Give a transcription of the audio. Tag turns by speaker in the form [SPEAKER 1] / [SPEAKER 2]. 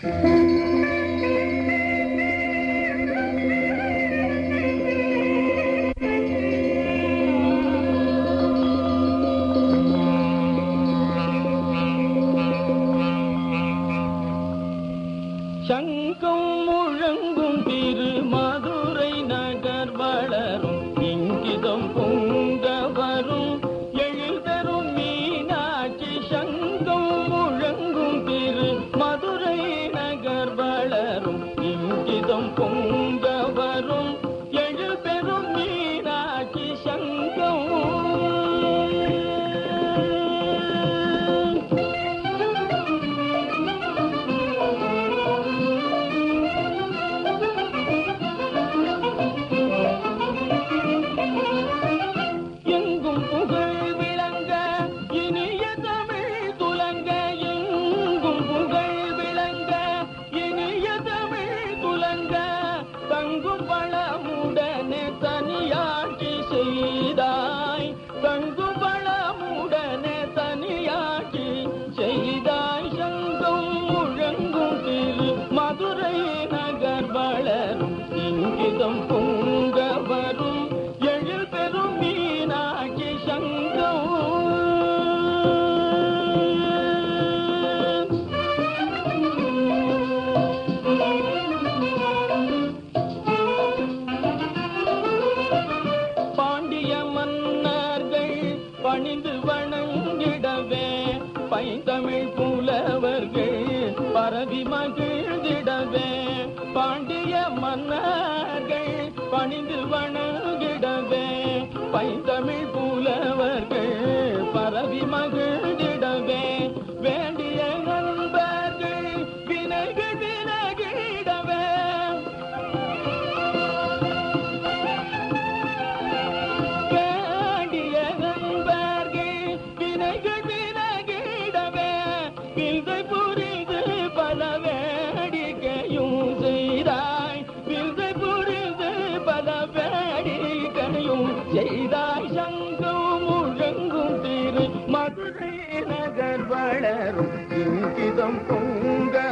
[SPEAKER 1] Mm-hmm. அமிர்தம் பொங்க வரும் எழில் பெறும் மீனாட்சி சங்கம் பாண்டிய மன்னர்கள் பணிந்து வணங்கிடவே பைந்தமிழ் புலவர்கள் பரவி மகிழ் பாண்டிய மன்னர்கள் பணிந்து வணங்க எய்தாய் சங்கும் முழங்கும் திரு மதுரை நகர் வளரும் இங்கிதம் பொங்கல்